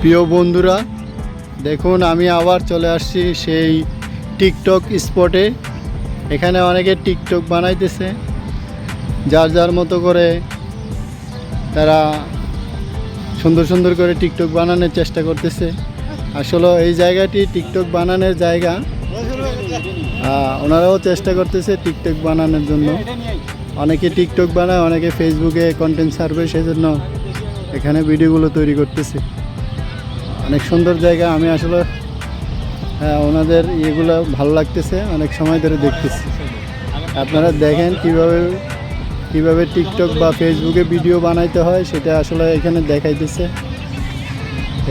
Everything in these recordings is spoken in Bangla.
প্রিয় বন্ধুরা, দেখুন আমি আবার চলে আসছি সেই টিকটক স্পটে। এখানে অনেকে টিকটক বানাইতেছে। যার যার মতো করে তারা সুন্দর সুন্দর করে টিকটক বানানোর চেষ্টা করতেছে। আসলে এই জায়গাটি টিকটক বানানোর জায়গা। ওনারাও চেষ্টা করতেছে টিকটক বানানোর জন্য। অনেকে টিকটক বানায়, অনেকে ফেসবুকে কন্টেন্ট সার্ভে সেজন্য এখানে ভিডিওগুলো তৈরি করতেছে। অনেক সুন্দর জায়গা। আমি আসলে হ্যাঁ, ওনাদের ইয়েগুলো ভালো লাগতেছে অনেক সময় ধরে দেখতেছি। আপনারা দেখেন কীভাবে কীভাবে টিকটক বা ফেসবুকে ভিডিও বানাইতে হয় সেটা আসলে এখানে দেখাইতেছে।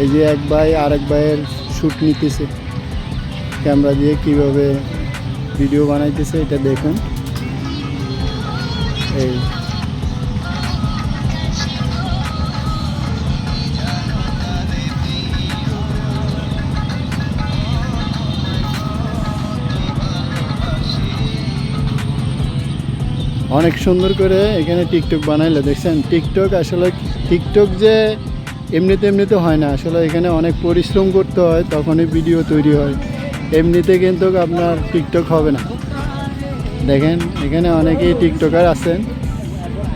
এই যে এক ভাই আরেক ভাইয়ের শ্যুট নিতেছে। ক্যামেরা দিয়ে কীভাবে ভিডিও বানাইতেছে এটা দেখুন। এই। অনেক সুন্দর করে এখানে টিকটক বানাইলে, দেখছেন? টিকটক আসলে টিকটক যে এমনিতে এমনিতে হয় না, আসলে এখানে অনেক পরিশ্রম করতে হয়, তখনই ভিডিও তৈরি হয়। এমনিতে কিন্তু আপনার টিকটক হবে না। দেখেন, এখানে অনেকেই টিকটকার আছেন।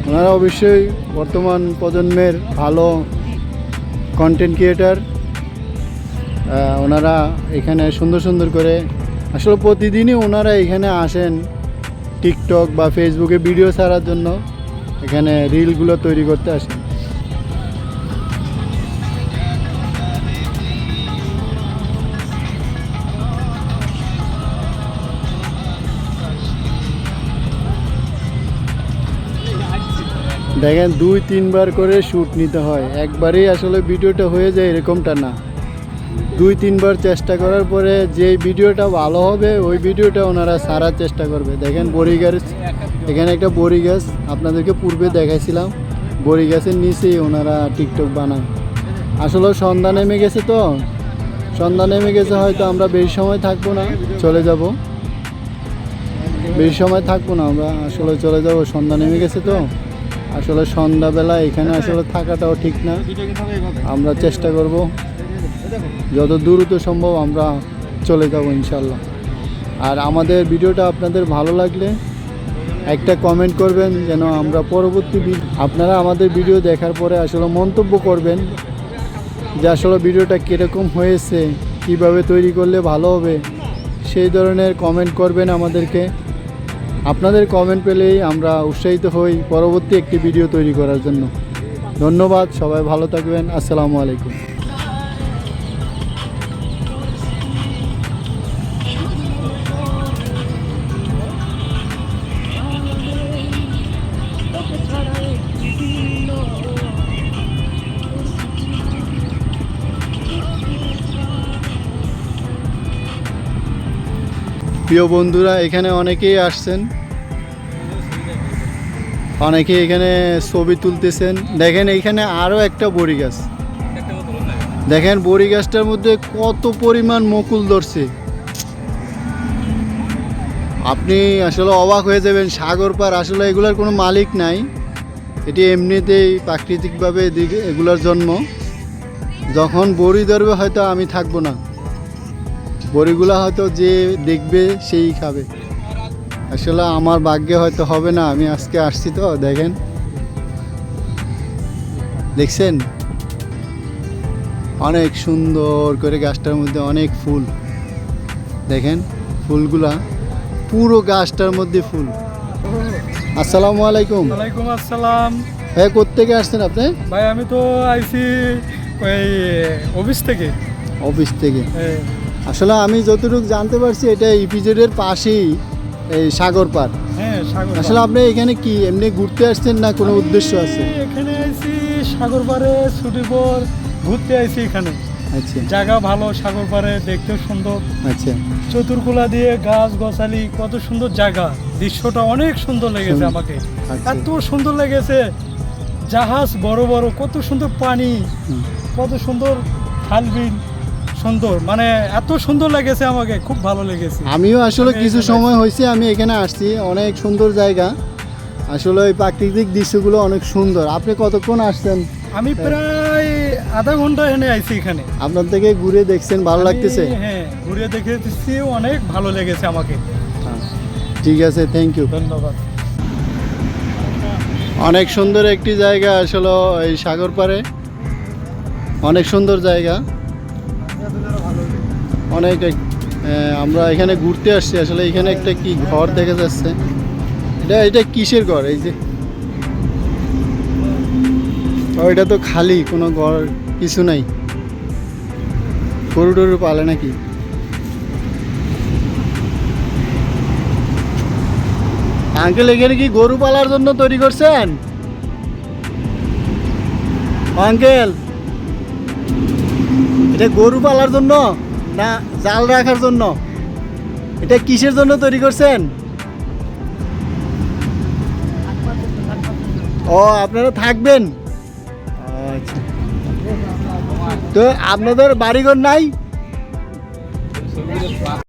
ওনারা অবশ্যই বর্তমান প্রজন্মের ভালো কন্টেন্ট ক্রিয়েটার ওনারা এখানে সুন্দর সুন্দর করে, আসলে প্রতিদিনই ওনারা এখানে আসেন। টিকটক বা ফেসবুকে ভিডিও ছাড়ার জন্য এখানে রিলগুলো তৈরি করতে আসেন দেখেন, দুই, তিনবার করে শ্যুট নিতে হয়। একবারেই আসলে ভিডিওটা হয়ে যায় এরকমটা না। দুই, তিনবার চেষ্টা করার পরে যে ভিডিওটা ভালো হবে, ওই ভিডিওটা ওনারা সারার চেষ্টা করবে। দেখেন বড়ি গাছ, এখানে একটা বড়ি গাছ, আপনাদেরকে পূর্বে দেখাইছিলাম। বড়ি গাছের নিচেই ওনারা টিকটক বানায় আসলে সন্ধ্যা নেমে গেছে তো। সন্ধ্যা নেমে গেছে, হয়তো আমরা বেশি সময় থাকব না, চলে যাব। বেশি সময় থাকব না আমরা, আসলে চলে যাব। সন্ধ্যা নেমে গেছে তো। আসলে সন্ধ্যাবেলা এখানে আসলে থাকাটাও ঠিক না। আমরা চেষ্টা করব। যত দ্রুত সম্ভব আমরা চলে যাব ইনশাল্লাহ আর আমাদের ভিডিওটা আপনাদের ভালো লাগলে একটা কমেন্ট করবেন যেন আমরা পরবর্তী আপনারা আমাদের ভিডিও দেখার পরে আসলে মন্তব্য করবেন যে আসলে ভিডিওটা কীরকম হয়েছে, কীভাবে তৈরি করলে ভালো হবে, সেই ধরনের কমেন্ট করবেন আমাদেরকে। আপনাদের কমেন্ট পেলেই আমরা উৎসাহিত হই পরবর্তী একটি ভিডিও তৈরি করার জন্য। ধন্যবাদ, সবাই ভালো থাকবেন, আসসালামু আলাইকুম। প্রিয় বন্ধুরা, এখানে অনেকেই আসছেন। অনেকে এখানে ছবি তুলতেছেন। দেখেন, এখানে আরও একটা বড়ি গাছ। দেখেন, বড়ি গাছটার মধ্যে কত পরিমাণ মুকুল ধরছে। আপনি আসলে অবাক হয়ে যাবেন, সাগর পার আসলে এগুলার কোনো মালিক নাই। এটি এমনিতেই প্রাকৃতিকভাবে এগুলার জন্ম। যখন বড়ি ধরবে, হয়তো আমি থাকব না। বড়িগুলো হয়তো যে দেখবে সেই খাবে। আসলে আমার ভাগ্যে হয়তো হবে না আমি আজকে আসছি তো দেখেন। দেখছেন? অনেক সুন্দর করে গাছটার মধ্যে অনেক ফুল। দেখেন ফুলগুলা পুরো গাছটার মধ্যে ফুল। আসসালামু আলাইকুম। ওয়ালাইকুম আসসালাম। হ্যাঁ কোথেকে আসছেন আপনি? ভাই আমি তো আইছি ওই অফিস থেকে। অফিস থেকে। এ, আসলে আমি যতটুকু জানতে পারছি এটা ইপিজেডের পাশেই এই সাগর পার হ্যাঁ সাগর আসলে আপনি এখানে কি এমনি ঘুরতে আসছেন না কোনো উদ্দেশ্য আছে? এখানে আইছি সাগর পাড়ে ছুটির পর ঘুরতে আইছি এখানে। আচ্ছা। জায়গা ভালো সাগর পাড়ে দেখতেও সুন্দর। আচ্ছা। চতুর্কুলা দিয়ে গাছ গছালি কত সুন্দর জায়গা। দৃশ্যটা অনেক সুন্দর লেগেছে। আমাকে। আচ্ছা। এত সুন্দর লেগেছে। জাহাজ বড় বড় কত সুন্দর পানি কত সুন্দর খালবিল সুন্দর। মানে এত সুন্দর লেগেছে আমাকে খুব ভালো লেগেছে। আমিও আসলে কিছু সময় হয়েছে আমি এখানে আসছি অনেক সুন্দর জায়গা। আসলে ওই প্রাকৃতিক দৃশ্যগুলো অনেক সুন্দর। আপনি কতক্ষণ আসছেন? আমি প্রায় আধা ঘণ্টা এনে আইছি এখানে। আপনার থেকে ঘুরে দেখছেন ভালো লাগতেছে? হ্যাঁ ঘুরে দেখে দিচ্ছি অনেক ভালো লেগেছে আমাকে। হ্যাঁ, ঠিক আছে থ্যাংক ইউ ধন্যবাদ। অনেক সুন্দর একটি জায়গা আসলে এই সাগর পাড়ে। অনেক সুন্দর জায়গা। অনেক আমরা এখানে ঘুরতে আসছি। আসলে এখানে একটা কি ঘর দেখা যাচ্ছে। এটা এটা কিসের ঘর? এই যে এটা তো খালি, কোনো ঘর কিছু নাই। গরু টরু পালে নাকি? আঙ্কেল, এখানে কি গরু পালার জন্য তৈরি করছেন? আঙ্কেল, এটা গরু পালার জন্য? না, জাল রাখার জন্য? এটা কিসের জন্য তৈরি করছেন? ও, আপনারা থাকবেন। আচ্ছা। তো আপনাদের বাড়িঘর নাই?